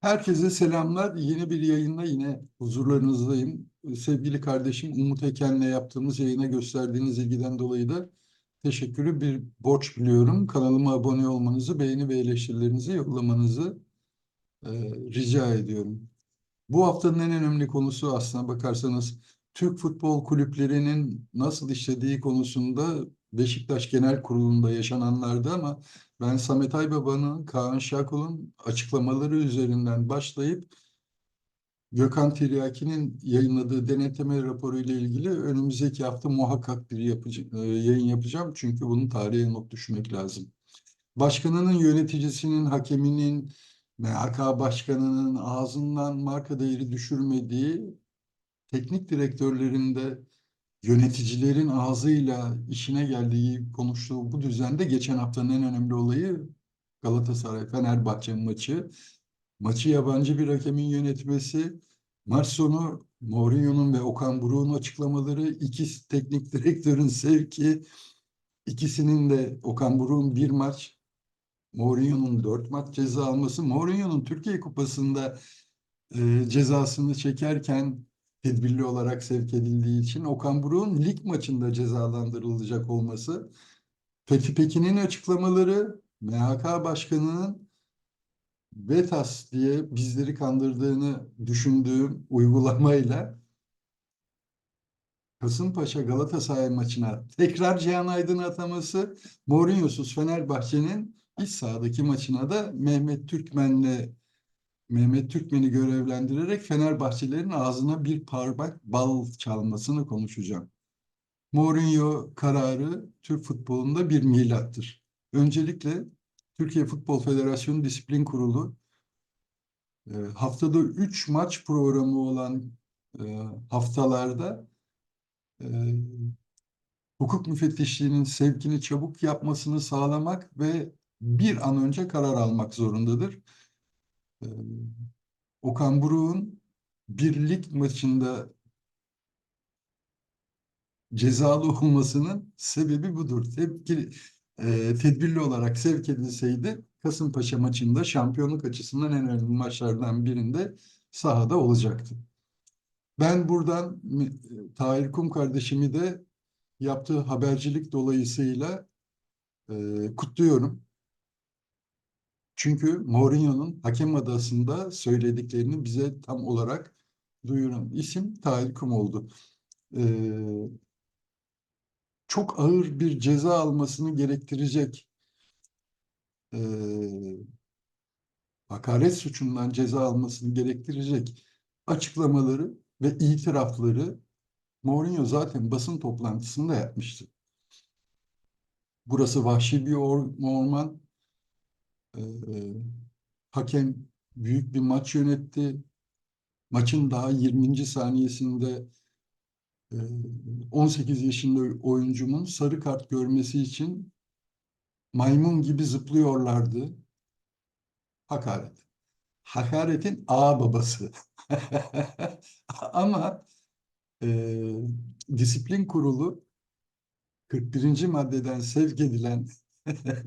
Herkese selamlar. Yeni bir yayınla yine huzurlarınızdayım. Sevgili kardeşim Umut Eken'le yaptığımız yayına gösterdiğiniz ilgiden dolayı da teşekkürü bir borç biliyorum. Kanalıma abone olmanızı, beğeni ve eleştirilerinizi yollamanızı e, rica ediyorum. Bu haftanın en önemli konusu aslına bakarsanız Türk futbol kulüplerinin nasıl işlediği konusunda Beşiktaş Genel Kurulu'nda yaşananlardı ama ben Samet Aybaba'nın, Kaan Şakol'un açıklamaları üzerinden başlayıp Gökhan Tiryaki'nin yayınladığı denetleme raporu ile ilgili önümüzdeki hafta muhakkak bir yapıcı, e, yayın yapacağım. Çünkü bunun tarihe not düşmek lazım. Başkanının, yöneticisinin, hakeminin, MHK başkanının ağzından marka değeri düşürmediği teknik direktörlerinde yöneticilerin ağzıyla işine geldiği konuştuğu bu düzende geçen haftanın en önemli olayı Galatasaray-Fenerbahçe maçı. Maçı yabancı bir hakemin yönetmesi, maç sonu Mourinho'nun ve Okan Buruk'un açıklamaları, iki teknik direktörün sevki, ikisinin de Okan Buruk'un bir maç, Mourinho'nun dört maç ceza alması, Mourinho'nun Türkiye Kupası'nda e, cezasını çekerken tedbirli olarak sevk edildiği için Okan Buruk'un lig maçında cezalandırılacak olması, Fethi Pekin'in açıklamaları, MHK Başkanı'nın Vetas diye bizleri kandırdığını düşündüğüm uygulamayla Kasımpaşa Galatasaray maçına tekrar Cihan Aydın'ı ataması, Mourinho'suz Fenerbahçe'nin iç sahadaki maçına da Mehmet Türkmen'le Mehmet Türkmen'i görevlendirerek Fenerbahçelerin ağzına bir parmak bal çalmasını konuşacağım. Mourinho kararı Türk futbolunda bir milattır. Öncelikle Türkiye Futbol Federasyonu Disiplin Kurulu e, haftada 3 maç programı olan e, haftalarda e, hukuk müfettişliğinin sevkini çabuk yapmasını sağlamak ve bir an önce karar almak zorundadır. E, Okan Buruk'un bir lig maçında cezalı olmasının sebebi budur. Tepki, e, tedbirli olarak sevk edilseydi Kasımpaşa maçında şampiyonluk açısından en önemli maçlardan birinde sahada olacaktı. Ben buradan e, Tahir Kum kardeşimi de yaptığı habercilik dolayısıyla e, kutluyorum. Çünkü Mourinho'nun hakem adasında söylediklerini bize tam olarak duyuran isim Tahir Kum oldu. Ee, çok ağır bir ceza almasını gerektirecek e, hakaret suçundan ceza almasını gerektirecek açıklamaları ve itirafları Mourinho zaten basın toplantısında yapmıştı. Burası vahşi bir orman. Ee, hakem büyük bir maç yönetti. Maçın daha 20. saniyesinde 18 yaşında oyuncumun sarı kart görmesi için maymun gibi zıplıyorlardı. Hakaret. Hakaretin A babası. Ama e, disiplin kurulu 41. maddeden sevk edilen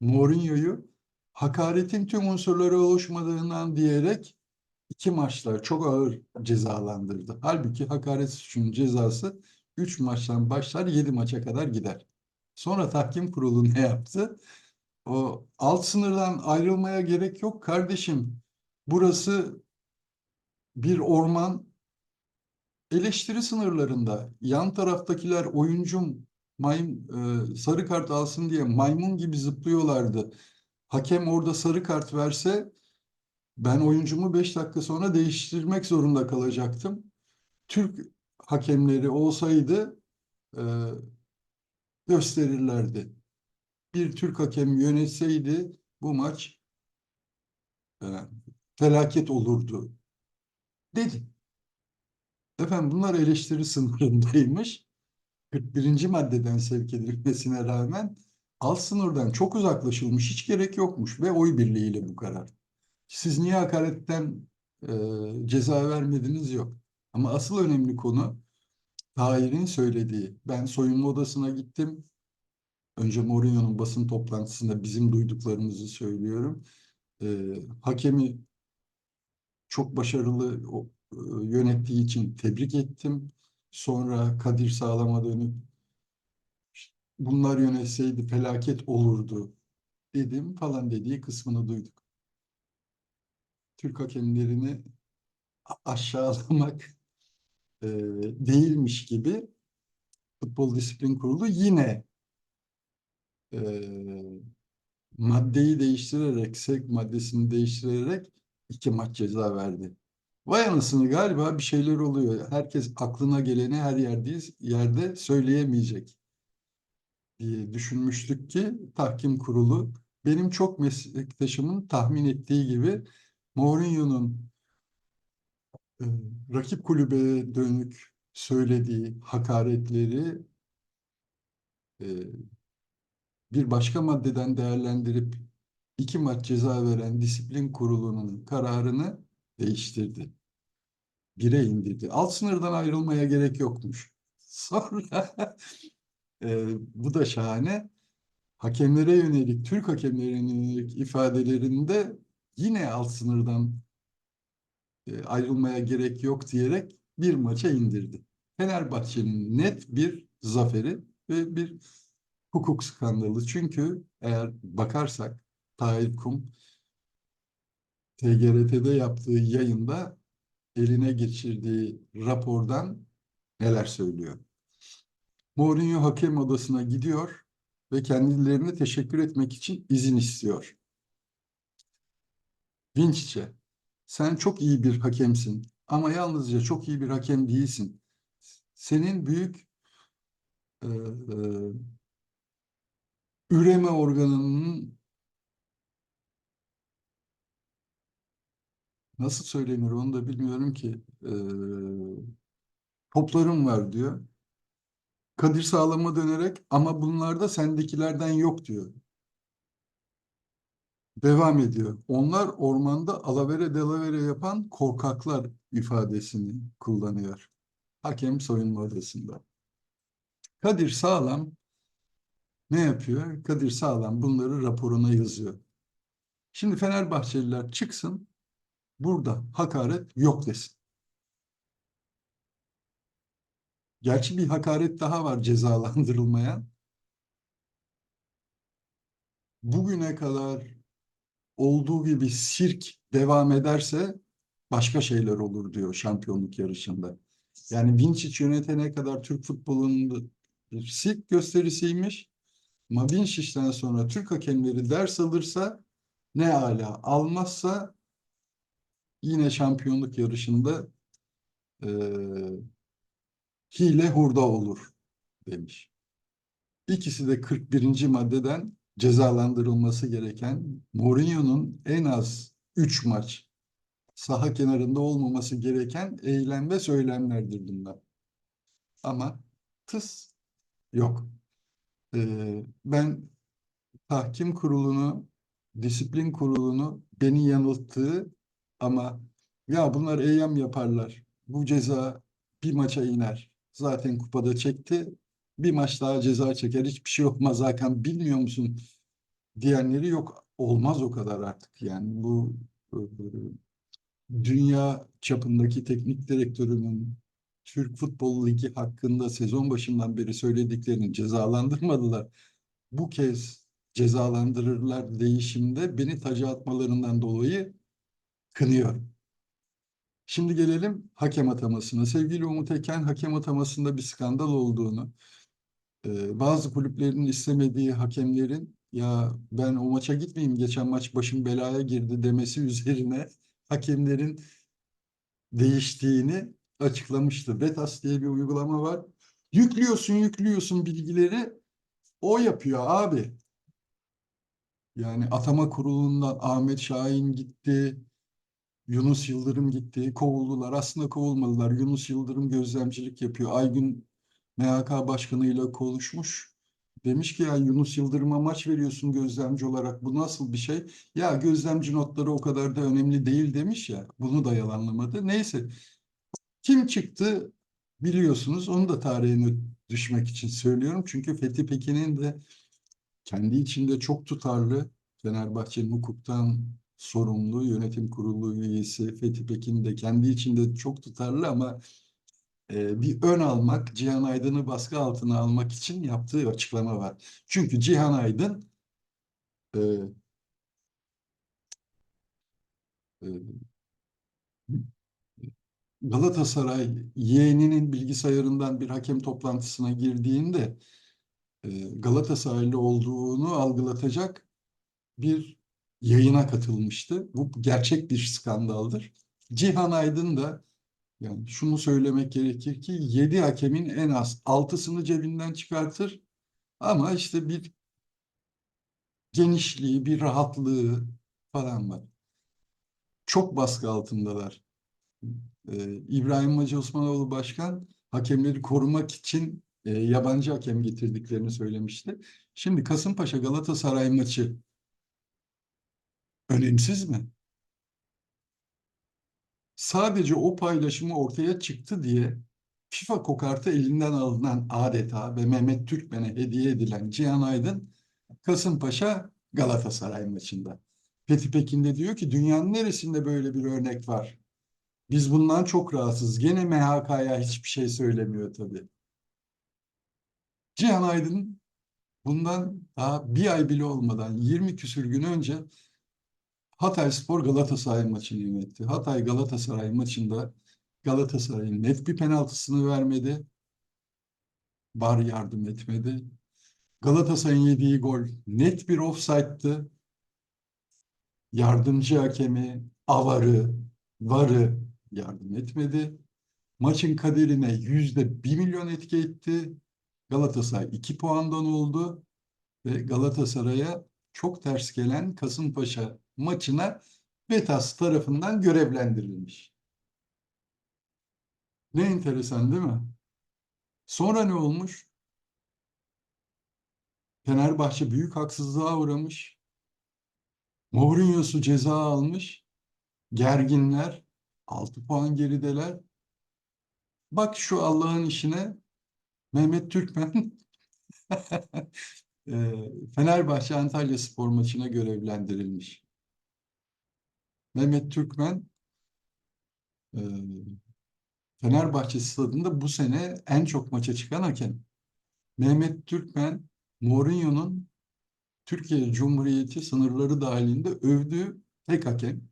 Mourinho'yu hakaretin tüm unsurları oluşmadığından diyerek iki maçlar çok ağır cezalandırdı. Halbuki hakaret suçunun cezası üç maçtan başlar yedi maça kadar gider. Sonra tahkim kurulu ne yaptı? O alt sınırdan ayrılmaya gerek yok kardeşim. Burası bir orman eleştiri sınırlarında. Yan taraftakiler oyuncum maymun, e, sarı kart alsın diye maymun gibi zıplıyorlardı. Hakem orada sarı kart verse ben oyuncumu 5 dakika sonra değiştirmek zorunda kalacaktım. Türk hakemleri olsaydı e, gösterirlerdi. Bir Türk hakem yönetseydi bu maç e, felaket olurdu dedi. Efendim bunlar eleştiri sınırındaymış. 41. maddeden sevk edilmesine rağmen alt sınırdan çok uzaklaşılmış, hiç gerek yokmuş ve oy birliğiyle bu karar. Siz niye hakaretten e, ceza vermediniz yok. Ama asıl önemli konu Tahir'in söylediği. Ben soyunma odasına gittim. Önce Mourinho'nun basın toplantısında bizim duyduklarımızı söylüyorum. E, hakemi çok başarılı o, e, yönettiği için tebrik ettim. Sonra Kadir Sağlam'a dönüp bunlar yönetseydi felaket olurdu dedim falan dediği kısmını duyduk. Türk hakemlerini aşağılamak e, değilmiş gibi Futbol Disiplin Kurulu yine e, maddeyi değiştirerek, sevk maddesini değiştirerek iki maç ceza verdi. Vay anasını galiba bir şeyler oluyor. Herkes aklına geleni her yerdeyiz, yerde söyleyemeyecek düşünmüştük ki tahkim kurulu benim çok meslektaşımın tahmin ettiği gibi Mourinho'nun e, rakip kulübe dönük söylediği hakaretleri e, bir başka maddeden değerlendirip iki maç ceza veren disiplin kurulunun kararını değiştirdi. Bire indirdi. Alt sınırdan ayrılmaya gerek yokmuş. Sonra e, bu da şahane. Hakemlere yönelik, Türk hakemlerine yönelik ifadelerinde yine alt sınırdan e, ayrılmaya gerek yok diyerek bir maça indirdi. Fenerbahçe'nin net bir zaferi ve bir hukuk skandalı. Çünkü eğer bakarsak Tahir Kum TGRT'de yaptığı yayında eline geçirdiği rapordan neler söylüyor. Mourinho hakem odasına gidiyor ve kendilerine teşekkür etmek için izin istiyor. Vinççe, sen çok iyi bir hakemsin ama yalnızca çok iyi bir hakem değilsin. Senin büyük e, e, üreme organının nasıl söylenir onu da bilmiyorum ki e, toplarım var diyor. Kadir Sağlam'a dönerek ama bunlarda sendekilerden yok diyor. Devam ediyor. Onlar ormanda alavere delavere yapan korkaklar ifadesini kullanıyor. Hakem soyunma odasında. Kadir Sağlam ne yapıyor? Kadir Sağlam bunları raporuna yazıyor. Şimdi Fenerbahçeliler çıksın burada hakaret yok desin. Gerçi bir hakaret daha var cezalandırılmayan. Bugüne kadar olduğu gibi sirk devam ederse başka şeyler olur diyor şampiyonluk yarışında. Yani Vinçic yönetene kadar Türk futbolunun bir sirk gösterisiymiş. Ama Vinçic'ten sonra Türk hakemleri ders alırsa ne ala almazsa yine şampiyonluk yarışında e, hile hurda olur demiş. İkisi de 41. maddeden cezalandırılması gereken Mourinho'nun en az 3 maç saha kenarında olmaması gereken eylem ve söylemlerdir bunlar. Ama tıs yok. Ee, ben tahkim kurulunu, disiplin kurulunu beni yanılttığı ama ya bunlar eyyam yaparlar. Bu ceza bir maça iner. Zaten kupada çekti. Bir maç daha ceza çeker. Hiçbir şey olmaz Hakan bilmiyor musun? Diyenleri yok. Olmaz o kadar artık. Yani bu e, dünya çapındaki teknik direktörünün Türk Futbol Ligi hakkında sezon başından beri söylediklerini cezalandırmadılar. Bu kez cezalandırırlar değişimde beni taca atmalarından dolayı kınıyorum. Şimdi gelelim hakem atamasına. Sevgili Umut Eken hakem atamasında bir skandal olduğunu, e, bazı kulüplerin istemediği hakemlerin ya ben o maça gitmeyeyim geçen maç başım belaya girdi demesi üzerine hakemlerin değiştiğini açıklamıştı. Betas diye bir uygulama var. Yüklüyorsun yüklüyorsun bilgileri o yapıyor abi. Yani atama kurulundan Ahmet Şahin gitti, Yunus Yıldırım gitti, kovuldular. Aslında kovulmadılar. Yunus Yıldırım gözlemcilik yapıyor. Aygün MHK başkanıyla konuşmuş. Demiş ki ya Yunus Yıldırım'a maç veriyorsun gözlemci olarak. Bu nasıl bir şey? Ya gözlemci notları o kadar da önemli değil demiş ya. Bunu da yalanlamadı. Neyse. Kim çıktı biliyorsunuz. Onu da tarihine düşmek için söylüyorum. Çünkü Fethi Pekin'in de kendi içinde çok tutarlı Fenerbahçe'nin hukuktan sorumlu yönetim kurulu üyesi Fethi Pekin de kendi içinde çok tutarlı ama e, bir ön almak, Cihan Aydın'ı baskı altına almak için yaptığı açıklama var. Çünkü Cihan Aydın e, e, Galatasaray yeğeninin bilgisayarından bir hakem toplantısına girdiğinde e, Galatasaraylı olduğunu algılatacak bir yayına katılmıştı. Bu gerçek bir skandaldır. Cihan Aydın da yani şunu söylemek gerekir ki 7 hakemin en az 6'sını cebinden çıkartır ama işte bir genişliği, bir rahatlığı falan var. Çok baskı altındalar. Ee, İbrahim Hacı Osmanoğlu Başkan hakemleri korumak için e, yabancı hakem getirdiklerini söylemişti. Şimdi Kasımpaşa Galatasaray maçı önemsiz mi? Sadece o paylaşımı ortaya çıktı diye FIFA kokartı elinden alınan adeta ve Mehmet Türkmen'e hediye edilen Cihan Aydın Kasımpaşa Galatasaray maçında. Fethi Pekin de diyor ki dünyanın neresinde böyle bir örnek var? Biz bundan çok rahatsız. Gene MHK'ya hiçbir şey söylemiyor tabii. Cihan Aydın bundan daha bir ay bile olmadan 20 küsür gün önce Hatay Spor Galatasaray maçını yönetti. Hatay Galatasaray maçında Galatasaray'ın net bir penaltısını vermedi. Bar yardım etmedi. Galatasaray'ın yediği gol net bir offside'tı. Yardımcı hakemi, avarı, varı yardım etmedi. Maçın kaderine yüzde bir milyon etki etti. Galatasaray iki puandan oldu ve Galatasaray'a çok ters gelen Kasımpaşa maçına Betas tarafından görevlendirilmiş. Ne enteresan değil mi? Sonra ne olmuş? Fenerbahçe büyük haksızlığa uğramış. Mourinho'su ceza almış. Gerginler 6 puan gerideler. Bak şu Allah'ın işine Mehmet Türkmen Fenerbahçe Antalya Spor maçına görevlendirilmiş. Mehmet Türkmen Fenerbahçe stadında bu sene en çok maça çıkan hakem. Mehmet Türkmen Mourinho'nun Türkiye Cumhuriyeti sınırları dahilinde övdüğü tek hakem.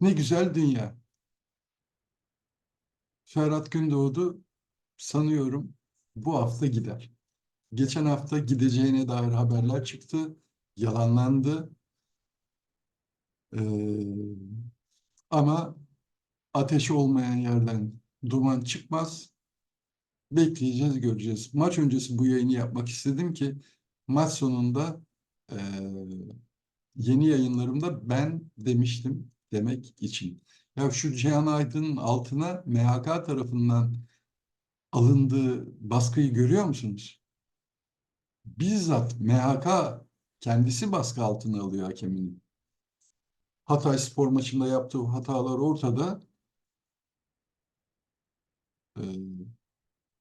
Ne güzel dünya. Ferhat Gündoğdu sanıyorum bu hafta gider. Geçen hafta gideceğine dair haberler çıktı. Yalanlandı. Ee, ama ateşi olmayan yerden duman çıkmaz. Bekleyeceğiz, göreceğiz. Maç öncesi bu yayını yapmak istedim ki maç sonunda e, yeni yayınlarımda ben demiştim demek için. Ya şu Cihan Aydın'ın altına MHK tarafından alındığı baskıyı görüyor musunuz? Bizzat MHK kendisi baskı altına alıyor hakemini. Hatay spor maçında yaptığı hatalar ortada. Ee,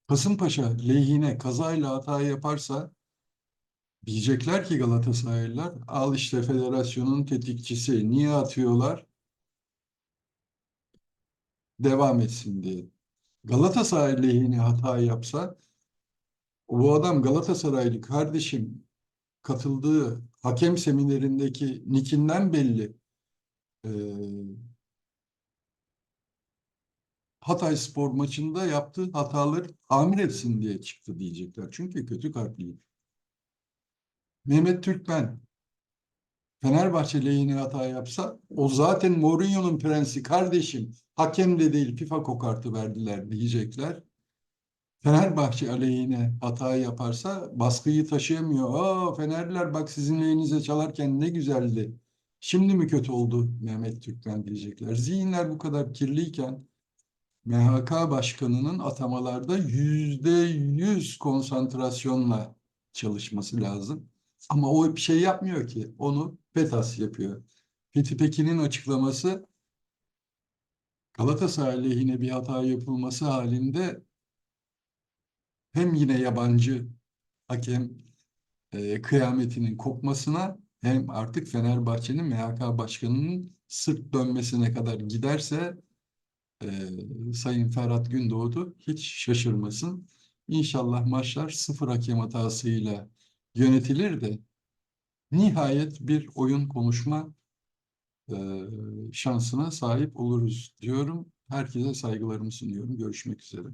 Kasımpaşa lehine kazayla hata yaparsa diyecekler ki Galatasaraylılar al işte federasyonun tetikçisi niye atıyorlar? Devam etsin diye. Galatasaray lehine hata yapsa bu adam Galatasaraylı kardeşim katıldığı hakem seminerindeki nikinden belli. Ee, Hatay Spor maçında yaptığı hataları tamir etsin diye çıktı diyecekler. Çünkü kötü kalpli. Mehmet Türkmen Fenerbahçe lehine hata yapsa o zaten Mourinho'nun prensi kardeşim hakem de değil FIFA kokartı verdiler diyecekler. Fenerbahçe aleyhine hata yaparsa baskıyı taşıyamıyor. Aa Fenerliler bak sizin lehinize çalarken ne güzeldi. Şimdi mi kötü oldu Mehmet Türkmen diyecekler. Zihinler bu kadar kirliyken MHK başkanının atamalarda yüzde yüz konsantrasyonla çalışması lazım. Ama o bir şey yapmıyor ki. Onu PETAS yapıyor. Fethi Pekin'in açıklaması Galatasaray lehine bir hata yapılması halinde hem yine yabancı hakem e, kıyametinin kopmasına hem artık Fenerbahçe'nin MHK Başkanı'nın sırt dönmesine kadar giderse e, Sayın Ferhat Gündoğdu hiç şaşırmasın. İnşallah maçlar sıfır hakem hatasıyla yönetilir de nihayet bir oyun konuşma e, şansına sahip oluruz diyorum. Herkese saygılarımı sunuyorum. Görüşmek üzere.